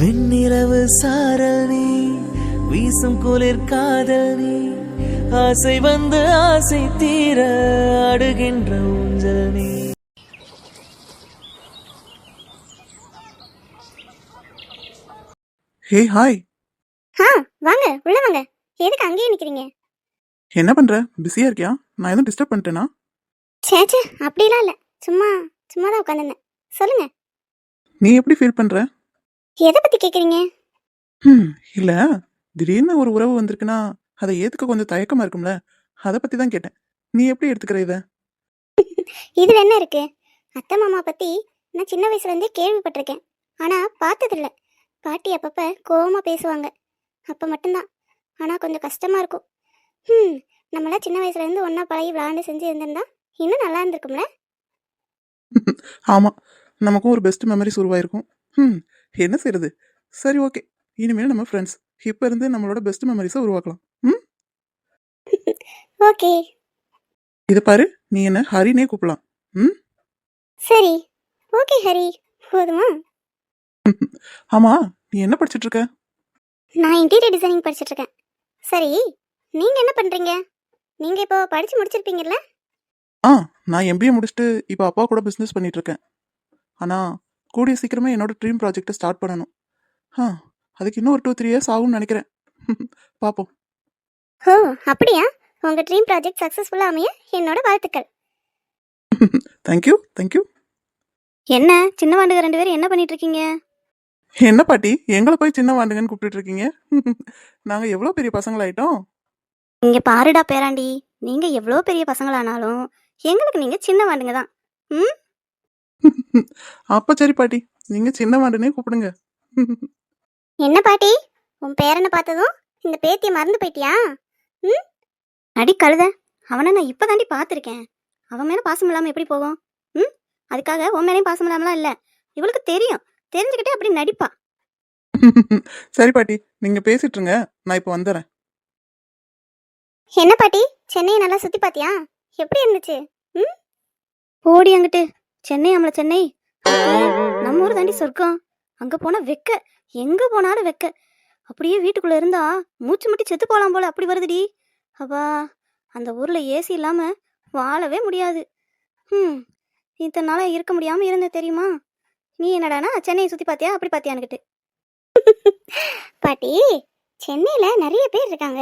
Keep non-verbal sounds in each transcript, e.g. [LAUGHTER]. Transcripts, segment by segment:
வெண்ணிலவு சாரல் நீ வீசும் குளிர் காதல் நீ ஆசை வந்து ஆசை தீர அடுகின்ற ஊஞ்சல் நீ. Hey hi. ஆ வாங்க உள்ள வாங்க. எதுக்கு அங்கேயே நிக்கிறீங்க? என்ன பண்ற? பிஸியா இருக்கியா? நான் எதுவும் டிஸ்டர்ப் பண்ணிட்டேனா? சே சே அப்படிலாம் இல்ல. சும்மா சும்மா தான் உட்காந்துருந்தேன். சொல்லுங்க. நீ எப்படி ஃபீல் பண்ற? எதை பத்தி கேக்குறீங்க? ம் இல்ல. திடீர்னு ஒரு உறவு வந்திருக்குன்னா அதை ஏத்துக்க கொஞ்சம் தயக்கமா இருக்கும்ல. அதை பத்தி தான் கேட்டேன். நீ எப்படி எடுத்துக்கிற இத? [LAUGHS] இதுல என்ன இருக்கு? அத்தை மாமா பத்தி நான் சின்ன வயசுல இருந்தே கேள்விப்பட்டிருக்கேன். ஆனா பார்த்ததில்ல பாட்டி அப்பப்ப கோவமா பேசுவாங்க. அப்ப மட்டும்தான். ஆனா கொஞ்சம் கஷ்டமா இருக்கும். ம் நம்மளாம் சின்ன வயசுல இருந்து ஒண்ணா பழகி விளையாண்டு செஞ்சு இருந்திருந்தா இன்னும் நல்லா இருந்திருக்கும்ல? [LAUGHS] ஆமா. நமக்கும் ஒரு பெஸ்ட் மெமரிஸ் உருவாயிருக்கும். ம் என்ன செய்யறது சரி ஓகே. இனிமேல் நம்ம ஃப்ரெண்ட்ஸ் இப்ப இருந்து நம்மளோட பெஸ்ட் மெமரிஸை உருவாக்கலாம். ம்? ஓகே. இதை பாரு நீ என்ன ஹரினே கூப்பிடலாம் ம்? சரி. ஓகே ஹரி. போதுமா? [LAUGHS] ஆமா நீ என்ன படிச்சிட்டு இருக்க நான் இன்டீரியர் டிசைனிங் படிச்சிட்டு இருக்கேன் சரி நீங்க என்ன பண்றீங்க? நீங்க இப்போ படிச்சு முடிச்சிருப்பீங்கல்ல? ஆ நான் எம்பிஏ முடிச்சுட்டு இப்போ அப்பா கூட பிஸ்னஸ் பண்ணிட்டு இருக்கேன் ஆனால் கூடிய சீக்கிரமே என்னோட ட்ரீம் ப்ராஜெக்டை ஸ்டார்ட் பண்ணணும். ஆ அதுக்கு இன்னும் ஒரு டூ த்ரீ இயர்ஸ் ஆகும்னு நினைக்கிறேன். [LAUGHS] பார்ப்போம் ஓ அப்படியா? உங்க ட்ரீம் ப்ராஜெக்ட் சக்சஸ்ஃபுல்லா அமைய என்னோட வாழ்த்துக்கள். [LAUGHS] தேங்க்யூ தேங்க்யூ என்ன சின்ன வாண்டுக ரெண்டு பேரும் என்ன பண்ணிட்டு இருக்கீங்க? என்ன பாட்டி எங்களை போய் சின்ன வாண்டுங்கன்னு கூப்பிட்டுட்டு இருக்கீங்க? [LAUGHS] நாங்கள் எவ்வளோ பெரிய பசங்களாயிட்டோம்? இங்க பாருடா பேராண்டி நீங்க எவ்வளோ பெரிய பசங்களானாலும் எங்களுக்கு நீங்க சின்ன வாண்டுங்க தான். ம்? அப்போ சரி பாட்டி. நீங்கள் சின்ன வாண்டுனே கூப்பிடுங்க. என்ன பாட்டி? உன் பேரனை பார்த்ததும் இந்த பேத்திய மறந்து போயிட்டியா? ம்? அடி கழுத அவனை நான் இப்பதாண்டி பார்த்துருக்கேன். அவன் மேல பாசம் இல்லாம எப்படி போகும் ம்? அதுக்காக உன் மேலேயும் பாசம் இல்லாமலாம் இல்ல. இவளுக்கு தெரியும். தெரிஞ்சுக்கிட்டே அப்படி நடிப்பா. சரி பாட்டி நீங்கள் பேசிட்டு இருங்க நான் இப்போ வந்துடுறேன் என்ன பாட்டி? சென்னையை நல்லா சுத்தி பாத்தியா எப்படி இருந்துச்சு? ம்? ஓடி அங்கிட்டு சென்னை ஆமல சென்னை. நம்ம ஊர் தாண்டி சொர்க்கம். அங்க போனா வெக்க. எங்க போனாலும் வெக்க. அப்படியே வீட்டுக்குள்ள இருந்தா மூச்சு முட்டி செத்து போகலாம் போல. அப்படி வருதுடி. அப்பா அந்த ஊர்ல ஏசி இல்லாம வாழவே முடியாது. ம் இத்தனை நாளாக இருக்க முடியாம இருந்த தெரியுமா? நீ என்னடானா சென்னையை சுத்தி பாத்தியா? அப்படி பாத்தியான்னுக்கிட்டு. பாட்டி சென்னையில நிறைய பேர் இருக்காங்க.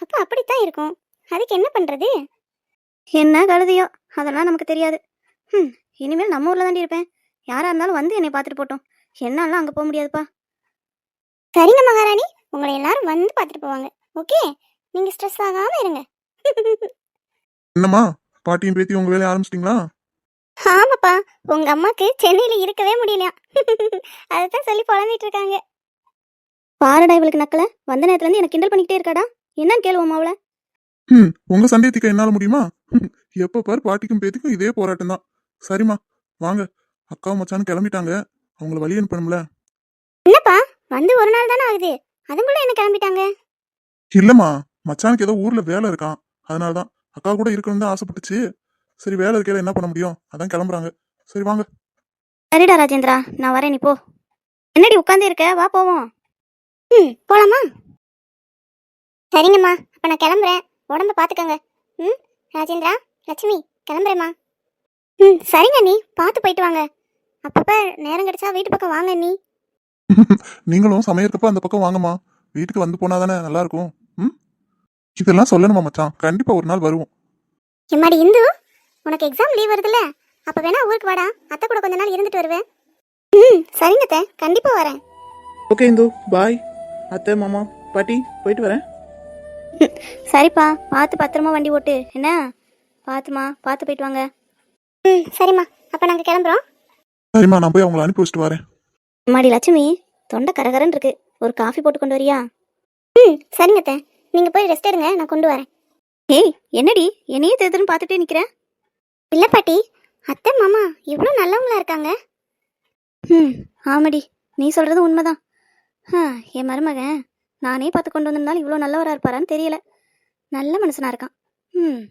அப்ப அப்படித்தான் இருக்கும். அதுக்கு என்ன பண்றது? என்ன கழுதியோ? அதெல்லாம் நமக்கு தெரியாது. ம் இனிமேல் நம்ம ஊர்ல தாண்டி இருப்பேன். யாரா இருந்தாலும் வந்து என்னை பார்த்துட்டு போட்டோம். என்னாலாம் அங்க போக முடியாதுப்பா. சரிங்க மகாராணி. உங்களை எல்லாரும் வந்து பார்த்துட்டு போவாங்க. ஓகே? நீங்க ஸ்ட்ரெஸ் ஆகாம இருங்க. என்னம்மா? பாட்டியும் பேத்தி உங்கள் வேலையை ஆரம்பிச்சிட்டிங்களா? ஆமாப்பா. உங்க அம்மாக்கு சென்னையில இருக்கவே முடியலையா? அதைத்தான் சொல்லி புலம்பிட்டு இருக்காங்க. பாருடா இவளுக்கு நக்கல. வந்த நேரத்துல இருந்து எனக்கு கிண்டல் பண்ணிக்கிட்டே இருக்காடா. என்னன்னு கேளுவோம் அவளை. ம் உங்க சந்தேகத்துக்கு என்னால முடியுமா? எப்ப பார் பாட்டிக்கும் பேத்திக்கும் இதே போராட்டம் தான் சரிம்மா வாங்க. அக்காவும் மச்சானும் கிளம்பிட்டாங்க. அவங்கள வழி அனுப்பணும்ல? என்னப்பா வந்து ஒரு நாள் தானே ஆகுது. அதுக்குள்ள என்ன கிளம்பிட்டாங்க? இல்லம்மா மச்சானுக்கு ஏதோ ஊர்ல வேலை இருக்கான். அதனால தான். அக்கா கூட இருக்கணும்னு தான் ஆசைப்பட்டுச்சு. சரி வேலை இருக்கையில என்ன பண்ண முடியும்? அதான் கிளம்புறாங்க. சரி வாங்க. சரிடா ராஜேந்திரா. நான் வரேன் நீ போ. என்னடி உட்காந்து இருக்க? வா போவோம். ம் போலாமா? சரிங்கம்மா. அப்ப நான் கிளம்புறேன். உடம்ப பாத்துக்கங்க. ம் ராஜேந்திரா லட்சுமி கிளம்புறேம்மா. ம் சரிங்க நீ பார்த்து போயிட்டு வாங்க. அப்பப்ப நேரம் கிடைச்சா வீட்டு பக்கம் வாங்க நீ [LAUGHS] நீங்களும் சமையறப்ப அந்த பக்கம் வாங்கம்மா. வீட்டுக்கு வந்து போனா தானே நல்லா இருக்கும் ம்? இதெல்லாம் சொல்லணுமா மச்சான்? கண்டிப்பா ஒரு நாள் வருவோம். எம்மாடி இந்து உனக்கு எக்ஸாம் லீவ் வருதுல்ல? அப்ப வேணா ஊருக்கு வாடா. அத்தை கூட கொஞ்ச நாள் இருந்துட்டு வருவேன். ம் சரிங்க அத்தை. கண்டிப்பா வரேன். Okay Indhu bye. அத்தை மாமா பாட்டி போயிட்டு வரேன். சரிப்பா. பார்த்து பத்திரமா வண்டி ஓட்டு. என்ன? பார்த்துமா பார்த்து போயிட்டு வாங்க. ம் சரிம்மா. அப்போ நாங்கள் கிளம்புறோம். சரிம்மா நான் போய் அவங்கள அனுப்பி வச்சுட்டு வரேன். மாடி லட்சுமி தொண்டை கரகரன்னு இருக்கு. ஒரு காஃபி போட்டு கொண்டு வரியா? ம் சரிங்க அத்தை. நீங்கள் போய் ரெஸ்ட் எடுங்க நான் கொண்டு வரேன். ஏய் என்னடி? என்னையே திருத்துன்னு பார்த்துட்டே நிற்கிறேன் இல்லை பாட்டி. அத்தை மாமா இவ்வளோ நல்லவங்களா இருக்காங்க? ம் ஆமாடி. நீ சொல்கிறது உண்மைதான். ஆ என் மருமகன் நானே பார்த்து கொண்டு வந்திருந்தாலும் இவ்வளோ நல்லவராக இருப்பாரான்னு தெரியல. நல்ல மனுஷனா இருக்கான். ம்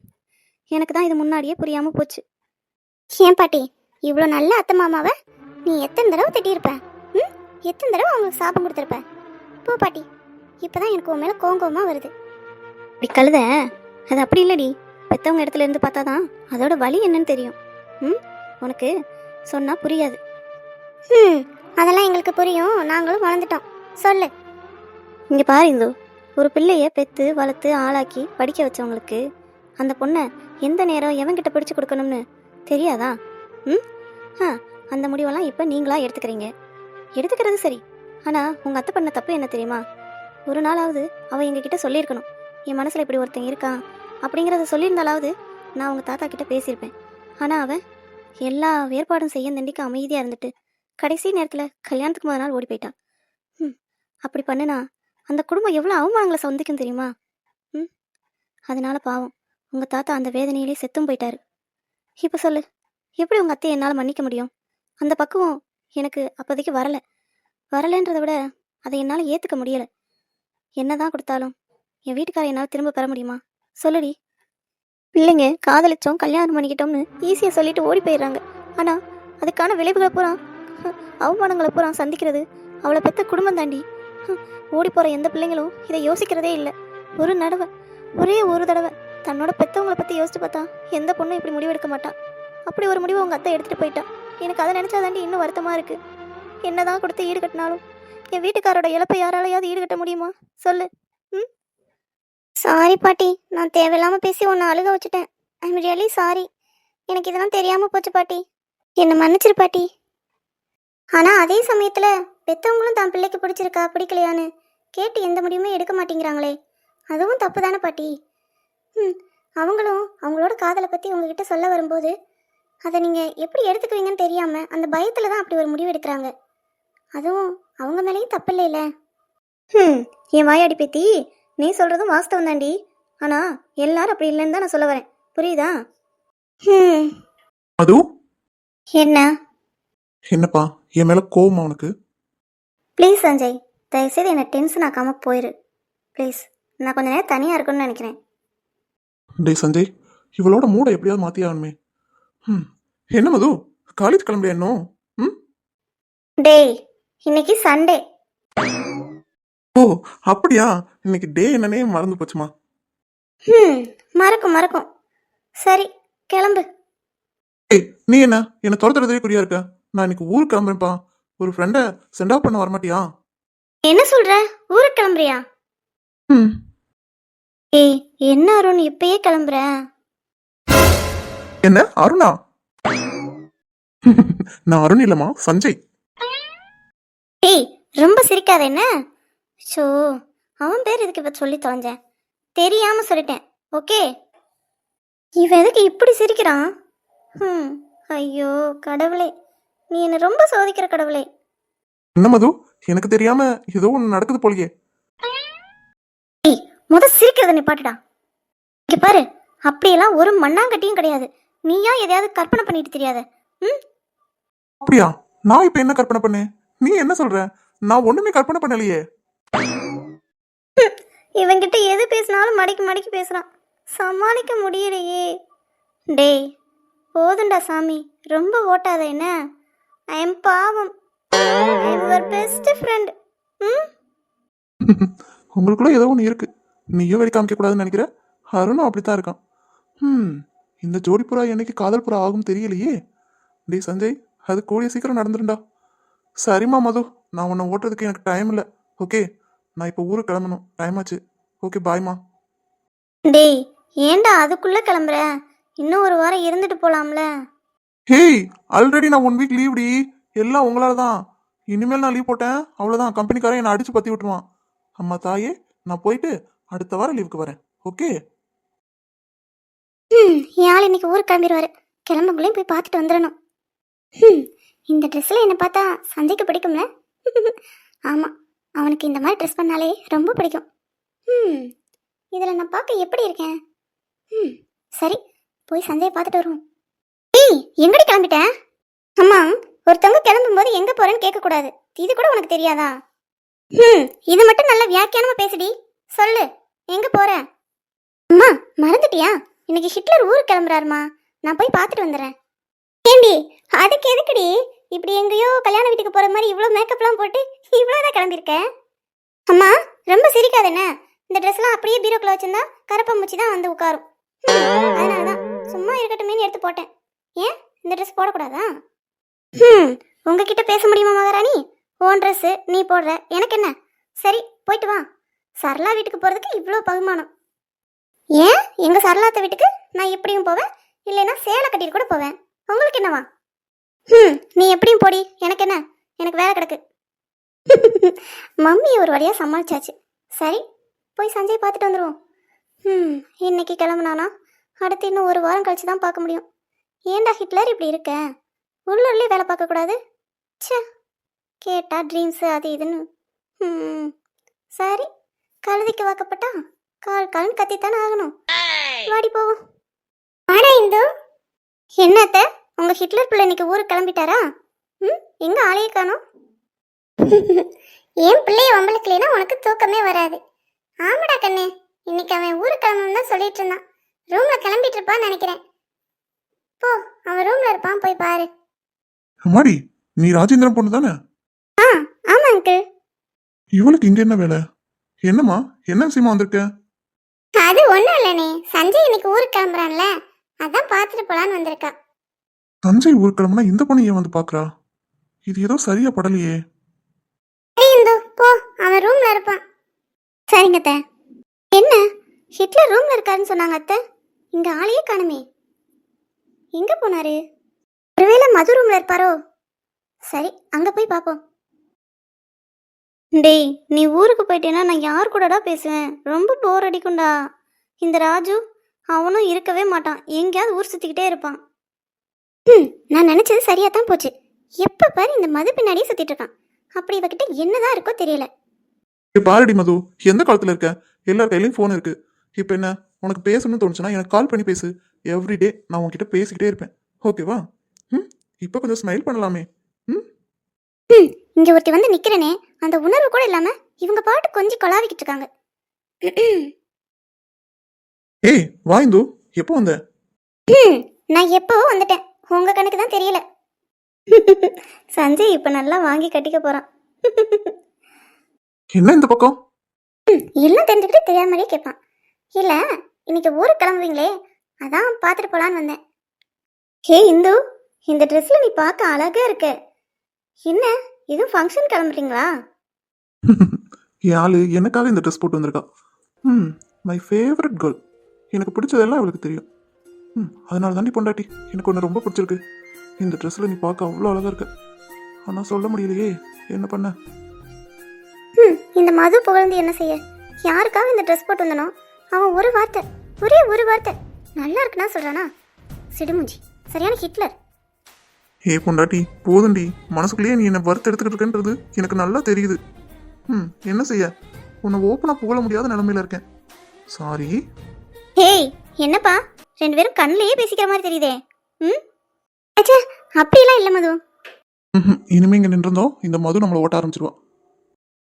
எனக்கு தான் இது முன்னாடியே புரியாமல் போச்சு. ஏன் பாட்டி இவ்வளோ நல்ல அத்தை மாமாவை? நீ எத்தனை தடவை திட்டியிருப்ப? ம்? எத்தனை தடவை அவங்களுக்கு சாபம் கொடுத்துருப்ப? போ பாட்டி இப்பதான் எனக்கு உன் மேல கோங்கோமா வருது. இப்படி கழுத அது அப்படி இல்லடி. பெத்தவங்க இடத்துல இருந்து பார்த்தாதான் அதோட வலி என்னன்னு தெரியும். ம்? உனக்கு சொன்னா புரியாது. ம் அதெல்லாம் எங்களுக்கு புரியும். நாங்களும் வளர்ந்துட்டோம். சொல்லு. இங்க பாரு இந்து. ஒரு பிள்ளைய பெத்து வளர்த்து ஆளாக்கி படிக்க வச்சவங்களுக்கு அந்த பொண்ணை எந்த நேரம் எவன்கிட்ட பிடிச்சு கொடுக்கணும்னு தெரியாதா? ம்? ஆ அந்த முடிவெல்லாம் இப்போ நீங்களா எடுத்துக்கிறீங்க. எடுத்துக்கிறது சரி. ஆனால் உங்கள் அத்தை பண்ண தப்பு என்ன தெரியுமா? ஒரு நாளாவது அவள் எங்ககிட்ட சொல்லியிருக்கணும். என் மனசில் இப்படி ஒருத்தன் இருக்கான் அப்படிங்கிறத சொல்லியிருந்தாலாவது நான் உங்கள் தாத்தா கிட்ட பேசியிருப்பேன். ஆனால் அவன் எல்லா வேறுபாடும் செய்ய தண்டிக்கு அமைதியாக இருந்துட்டு கடைசி நேரத்தில் கல்யாணத்துக்கு முதல் நாள் ஓடி போயிட்டான் ம் அப்படி பண்ணுனா அந்த குடும்பம் எவ்வளோ அவமானங்களை சந்திக்கும் தெரியுமா? ம் அதனால பாவம். உங்கள் தாத்தா அந்த வேதனையிலே செத்தும் போயிட்டாரு. இப்போ சொல்லு. எப்படி உங்கள் அத்தையை என்னால் மன்னிக்க முடியும்? அந்த பக்குவம் எனக்கு அப்போதைக்கு வரலை. வரலைன்றதை விட அதை என்னால் ஏற்றுக்க முடியலை. என்ன தான் கொடுத்தாலும் என் வீட்டுக்காரை என்னால் திரும்ப பெற முடியுமா? சொல்லுடி. பிள்ளைங்க காதலிச்சோம் கல்யாணம் பண்ணிக்கிட்டோம்னு ஈஸியாக சொல்லிட்டு ஓடி போயிடுறாங்க. ஆனால் அதுக்கான விளைவுகளை பூரா அவமானங்களை பூரா சந்திக்கிறது அவளை பெற்ற குடும்பம் தாண்டி. ஓடி போகிற எந்த பிள்ளைங்களும் இதை யோசிக்கிறதே இல்லை. ஒரு நடவை ஒரே ஒரு தடவை தன்னோட பெற்றவங்களை பற்றி யோசிச்சு பார்த்தா எந்த பொண்ணும் இப்படி முடிவெடுக்க மாட்டா. அப்படி ஒரு முடிவு உங்கள் அத்தை எடுத்துகிட்டு போயிட்டான் எனக்கு அதை நினச்சா தாண்டி இன்னும் வருத்தமாக இருக்குது என்னதான் கொடுத்து ஈடு கட்டினாலும் என் வீட்டுக்காரோட இழப்பை யாராலையாவது ஈடு கட்ட முடியுமா? சொல்லு. ம்? சாரி பாட்டி. நான் தேவையில்லாமல் பேசி உன்னை அழுக வச்சுட்டேன். ஐம் ரியலி சாரி எனக்கு இதெல்லாம் தெரியாமல் போச்சு பாட்டி. என்னை மன்னிச்சிரு பாட்டி. ஆனால் அதே சமயத்தில் பெற்றவங்களும் தான் பிள்ளைக்கு பிடிச்சிருக்கா பிடிக்கலையான்னு கேட்டு எந்த முடிவுமே எடுக்க மாட்டேங்கிறாங்களே. அதுவும் தப்பு தானே பாட்டி. ம் அவங்களும் அவங்களோட காதலை பற்றி உங்ககிட்ட சொல்ல வரும்போது அதை நீங்கள் எப்படி எடுத்துக்குவீங்கன்னு தெரியாமல் அந்த பயத்தில் தான் அப்படி ஒரு முடிவு எடுக்கிறாங்க. அதுவும் அவங்க மேலேயும் தப்பு இல்லைல்ல? ம் என் வாயாடி பேத்தி நீ சொல்கிறதும் வாஸ்தவம் தாண்டி. ஆனால் எல்லாரும் அப்படி இல்லைன்னு தான் நான் சொல்ல வரேன். புரியுதா? ம் மது? என்ன? என்னப்பா என் மேல கோவமா உனக்கு? ப்ளீஸ் சஞ்சய் தயவுசெய்து என்னை டென்ஷன் ஆக்காமல் போயிரு. ப்ளீஸ் நான் கொஞ்ச நேரம் தனியாக இருக்கணும்னு நினைக்கிறேன். டேய் சஞ்சய் இவளோட மூடை எப்படியாவது ஆகணுமே ம் என்ன மது? காலேஜ் கிளம்பலையா இன்னும்? ம் டேய் இன்னைக்கு சண்டே. ஓ அப்படியா? இன்னைக்கு டே என்னன்னே மறந்து போச்சுமா. ம் மறக்கும் மறக்கும். சரி கிளம்பு. ஏய் நீ என்ன? என்னை துரத்துறதே குறியா இருக்க? நான் இன்னைக்கு ஊருக்கு கிளம்புறேன்ப்பா. ஒரு ஃப்ரெண்டை சென்ட் ஆஃப் பண்ண வரமாட்டியா? என்ன சொல்ற? ஊருக்கு கிளம்புறியா? ஏய் என்ன அருண் இப்பயே கிளம்புற? என்ன அருணா? [LAUGHS] நான் அருண் இல்லம்மா சஞ்சய். ஏய் ரொம்ப சிரிக்காத என்ன? ஷோ அவன் பேர் எதுக்கு இப்போ சொல்லி தொலைஞ்சேன் தெரியாம சொல்லிட்டேன் ஓகே? இவன் எதுக்கு இப்படி சிரிக்கிறான்? ம் ஐயோ கடவுளே. நீ என்னை ரொம்ப சோதிக்கிற கடவுளே. என்ன மது? எனக்கு தெரியாம ஏதோ ஒன்று நடக்குது போலயே. முத சிரிக்கிறத நிப்பாட்டுடா. இங்க பாரு அப்படியெல்லாம் ஒரு மண்ணாங்கட்டியும் கிடையாது. நீயா எதையாவது கற்பனை பண்ணிட்டு தெரியாத. ம்? அப்படியா? நான் இப்ப என்ன கற்பனை பண்ணேன்? நீ என்ன சொல்ற? நான் ஒண்ணுமே கற்பனை பண்ணலையே. இவன்கிட்ட எது பேசினாலும் மடக்கி மடக்கி பேசுறான். சமாளிக்க முடியலையே. டேய் போதுண்டா சாமி. ரொம்ப ஓட்டாத என்ன? ஐ எம் பாவம். ஐ எம் பெஸ்ட் ஃப்ரெண்ட் ம்? [LAUGHS] உங்களுக்குள்ள ஏதோ ஒன்று இருக்கு. நீயும் வெளி காமிக்க கூடாதுன்னு நினைக்கிற? அருணும் அப்படித்தான் இருக்கான். ம் இந்த ஜோடி புறா என்னைக்கு காதல் புறா ஆகும் தெரியலையே. டேய் சஞ்சய் அது கூடிய சீக்கிரம் நடந்துருண்டா. சரிம்மா மது. நான் உன்னை ஓட்டுறதுக்கு எனக்கு டைம் இல்லை. ஓகே நான் இப்போ ஊருக்கு கிளம்பணும். டைம் ஆச்சு. ஓகே பாய்மா டேய் ஏன்டா அதுக்குள்ள கிளம்புற? இன்னும் ஒரு வாரம் இருந்துட்டு போலாம்ல. ஹேய் ஆல்ரெடி நான் ஒன் வீக் லீவ் டி. எல்லாம் உங்களால தான் இனிமேல் நான் லீவ் போட்டேன். அவ்வளோதான் கம்பெனிக்காரன் என்னை அடிச்சு பற்றி விட்டுருவான். அம்மா தாயே நான் போயிட்டு அடுத்த வாரம் லீவுக்கு வரேன். ஓகே ம் என் ஆள் இன்னைக்கு ஊருக்கு கிளம்பிடுவாரு கிளம்புக்குள்ளேயும் போய் பார்த்துட்டு வந்துடணும். ம் இந்த ட்ரெஸ்ஸில் என்னை பார்த்தா சஞ்சய்க்கு பிடிக்கும்ல? [LAUGHS] ஆமாம் அவனுக்கு இந்த மாதிரி ட்ரெஸ் பண்ணாலே ரொம்ப பிடிக்கும். ம் இதில் நான் பார்க்க எப்படி இருக்கேன்? ம் சரி போய் சஞ்சயை பார்த்துட்டு வருவோம். ஏய் எங்கடி கிளம்பிட்டேன் அம்மா ஒருத்தவங்க கிளம்பும்போது எங்கே போகிறேன்னு கேட்கக்கூடாது. இது கூட உனக்கு தெரியாதா? ம் இது மட்டும் நல்லா வியாக்கியானமாக பேசுடி. சொல்லு எங்கே போகிற அம்மா மறந்துட்டியா? இன்னைக்கு ஹிட்லர் ஊருக்கு கிளம்புறாருமா. நான் போய் பார்த்துட்டு வந்துடுறேன். ஏண்டி அதுக்கு எதுக்குடி? இப்படி எங்கேயோ கல்யாண வீட்டுக்கு போற மாதிரி இவ்வளோ மேக்கப்லாம் போட்டு இவ்வளோதான் கிளம்பியிருக்கேன் அம்மா ரொம்ப சிரிக்காத என்ன? இந்த ட்ரெஸ்லாம் அப்படியே பீரோக்கில் வச்சிருந்தா கரப்பம்பூச்சி தான் வந்து உட்காரும். அதனால தான் சும்மா இருக்கட்டுமேனு எடுத்து போட்டேன். ஏன்? இந்த ட்ரெஸ் போடக்கூடாதா? ம் உங்ககிட்ட பேச முடியுமா மகாராணி? ஓன் ட்ரெஸ்ஸு நீ போடுற. எனக்கு என்ன? சரி போயிட்டு வா. சரளா வீட்டுக்கு போகிறதுக்கு இவ்வளோ பகுமானம்? ஏன்? எங்கள் சரளாத்த வீட்டுக்கு நான் எப்படியும் போவேன்? இல்லைன்னா சேலை கட்டிட்டு கூட போவேன். உங்களுக்கு என்னவா? ம் நீ எப்படியும் போடி. எனக்கு என்ன? எனக்கு வேலை கிடக்கு. [LAUGHS] மம்மி ஒரு வழியாக சமாளிச்சாச்சு. சரி போய் சஞ்சய் பார்த்துட்டு வந்துடுவோம் ம் இன்னைக்கு கிளம்புனானா? அடுத்து இன்னும் ஒரு வாரம் கழிச்சு தான் பார்க்க முடியும். ஏன்டா ஹிட்லர் இப்படி இருக்க? உள்ளூர்லேயே வேலை பார்க்கக்கூடாது சே கேட்டா ட்ரீம்ஸு அது இதுன்னு. ம் சரி. கழுதிக்கு வாக்கப்பட்டா கால் கால்னு கத்தித்தானே ஆகணும். வாடி போவோம். வாடா இந்து. என்னத்த? உங்க ஹிட்லர் பிள்ளை இன்னைக்கு ஊருக்கு கிளம்பிட்டாரா? ம்? எங்க ஆளையே காணோம். என் பிள்ளைய வம்பளுக்கலைன்னா உனக்கு தூக்கமே வராது. ஆமாடா கண்ணு. இன்னைக்கு அவன் ஊருக்கு கிளம்பணும்னு தான் சொல்லிட்டு இருந்தான். ரூம்ல கிளம்பிட்டு இருப்பான்னு நினைக்கிறேன். போ அவன் ரூம்ல இருப்பான். போய் பாரு. அம்மாடி நீ ராஜேந்திரன் பொண்ணு தானே ஆ ஆமா அங்கிள் இவளுக்கு இங்க என்ன வேலை? என்னம்மா? என்ன விஷயமா வந்திருக்க? அது ஒண்ணும் இல்லனே சஞ்சய் இன்னைக்கு ஊருக்கு கிளம்புறான்ல. அதான் பார்த்துட்டு போலான்னு வந்திருக்கா சஞ்சய் ஊர் கிளம்புனா இந்த பொண்ணு ஏன் வந்து பாக்குறா இது ஏதோ சரியா படலையே. இந்து போ. அவன் ரூம்ல இருப்பான். சரிங்க அத்தை. என்ன? ஹிட்லர் ரூம்ல இருக்காருன்னு சொன்னாங்க அத்தை. இங்க ஆளையே காணுமே. எங்க போனாரு? ஒருவேளை மது ரூம்ல இருப்பாரோ? சரி அங்க போய் பாப்போம் டேய் நீ ஊருக்கு போயிட்டேன்னா நான் யார் கூடடா பேசுவேன்? ரொம்ப போர் அடிக்கும்டா. இந்த ராஜு அவனும் இருக்கவே மாட்டான். எங்கேயாவது ஊர் சுத்திக்கிட்டே இருப்பான். ம் நான் நினைச்சது சரியா தான் போச்சு. எப்ப பாரு இந்த மது பின்னாடியே சுத்திட்டு இருக்கான். அப்படி இவகிட்ட என்னதான் இருக்கோ தெரியல. பாருடி மது எந்த காலத்துல இருக்க? எல்லார் கையிலயும் ஃபோன் இருக்கு. இப்போ என்ன? உனக்கு பேசணும்னு தோணுச்சுன்னா எனக்கு கால் பண்ணி பேசு. எவ்ரிடே நான் உன்கிட்ட பேசிக்கிட்டே இருப்பேன். ஓகேவா ம் இப்போ கொஞ்சம் ஸ்மைல் பண்ணலாமே. ம் ம் இங்க ஒருத்தி வந்து நிக்கிறனே அந்த உணர்வு கூட இல்லாம இவங்க பாட்டு கொஞ்சம் கொலாவிக்கிட்டு இருக்காங்க. ஏய் வா இந்து எப்போ வந்த? ம், நான் எப்போ வந்துட்டேன்? உங்க கணக்கு தான் தெரியல. சஞ்சய் இப்ப நல்லா வாங்கி கட்டிக்க போறான். என்ன இந்த பக்கம்? எல்லாம் தெரிஞ்சுக்கிட்டு தெரியாத மாதிரியே கேட்பான் இல்ல இன்னைக்கு ஊருக்கு கிளம்புவீங்களே அதான் பார்த்துட்டு போலான்னு வந்தேன். ஹே இந்து இந்த ட்ரெஸ்ல நீ பார்க்க அழகா இருக்க. என்ன? எதுவும் ஃபங்க்ஷன் கிளம்புறீங்களா? [LAUGHS] என் ஆளு எனக்காக இந்த ட்ரெஸ் போட்டு வந்திருக்கா. ம் மை ஃபேவரட் கேர்ள் எனக்கு பிடிச்சதெல்லாம் அவளுக்கு தெரியும். ம் அதனால தாண்டி பொண்டாட்டி. எனக்கு ஒன்று ரொம்ப பிடிச்சிருக்கு. இந்த ட்ரெஸ்ஸில் நீ பார்க்க அவ்வளோ அழகாக இருக்க. ஆனால் சொல்ல முடியலையே. என்ன பண்ண? ம் இந்த மது புகழ்ந்து என்ன செய்ய? யாருக்காக இந்த ட்ரெஸ் போட்டு வந்தனோ? அவன் ஒரு வார்த்தை ஒரே ஒரு வார்த்தை. நல்லா இருக்குன்னா சொல்றானா? சிடுமுஞ்சி. சரியான ஹிட்லர். ஏ பொண்டாட்டி போதுண்டி மனசுக்குள்ளேயே நீ என்னை வறுத்து எடுத்துக்கிட்டு இருக்கன்றது எனக்கு நல்லா தெரியுது. ம் என்ன செய்ய? உன்னை ஓப்பனாக புகழ முடியாத நிலமையில இருக்கேன். சாரி ஹேய் என்னப்பா? ரெண்டு பேரும் கண்ணிலேயே பேசிக்கிற மாதிரி தெரியுதே. ம் அச்சா அப்படியெல்லாம் இல்லை மது. ம் இனிமே இங்கே நின்றுந்தோம் இந்த மது நம்மளை ஓட்ட ஆரம்பிச்சிருவா.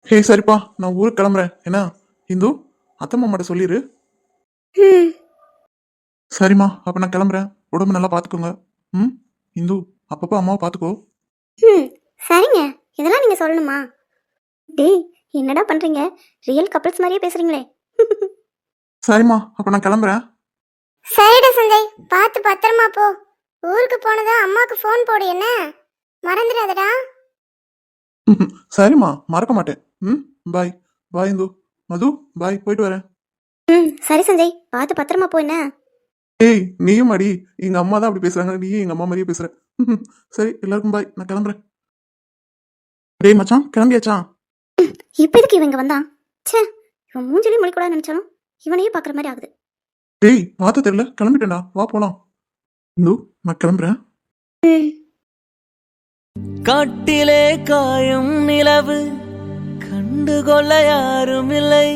ஹே சரிப்பா நான் ஊருக்கு கிளம்புறேன். என்ன? இந்து அத்தை மாமாட்ட சொல்லிடு ம் சரிம்மா அப்போ நான் கிளம்புறேன். உடம்பு நல்லா பார்த்துக்கோங்க ம் இந்து. அப்பப்போ அம்மாவை பார்த்துக்கோ. ம் சரிங்க. இதெல்லாம் நீங்கள் சொல்லணுமா? டேய் என்னடா பண்ணுறீங்க ரியல் கப்பல்ஸ் மாதிரியே பேசுகிறீங்களே சரிம்மா அப்போ நான் கிளம்புறேன். சரிடா சஞ்சய் பார்த்து பத்திரமா போ. ஊருக்கு போனதா அம்மாவுக்கு ஃபோன் போடு என்ன? மறந்துடாதடா. ம், [LAUGHS] சரிம்மா மறக்க மாட்டேன். ம் பாய் பாய் இந்து. மது பாய் போயிட்டு வரேன். ம் சரி சஞ்சய் பார்த்து பத்திரமா போ என்ன? ஏய் நீயும் அடி. எங்க அம்மா தான் அப்படி பேசுறாங்க. நீயும் எங்க அம்மா மாதிரியே பேசுற. சரி எல்லாருக்கும் பாய் நான் கிளம்புறேன். டேய் மச்சான் கிளம்பியாச்சா? இப்போ எதுக்கு இவங்க வந்தான் ச்சே இவன் மூஞ்சிலே முழிக்கூடாது நினச்சாலும் இவனையே பார்க்குற மாதிரி ஆகுது. டேய் பார்த்த தெரியல. கிளம்பிட்டேன்டா. வா போலாம். இந்து நான் கிளம்புறேன். காட்டிலே காயும் நிலவு கண்டுகொள்ள யாரும் இல்லை.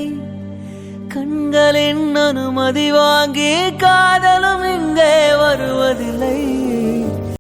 கண்களின் அனுமதி வாங்கி காதலும் இங்கே வருவதில்லை.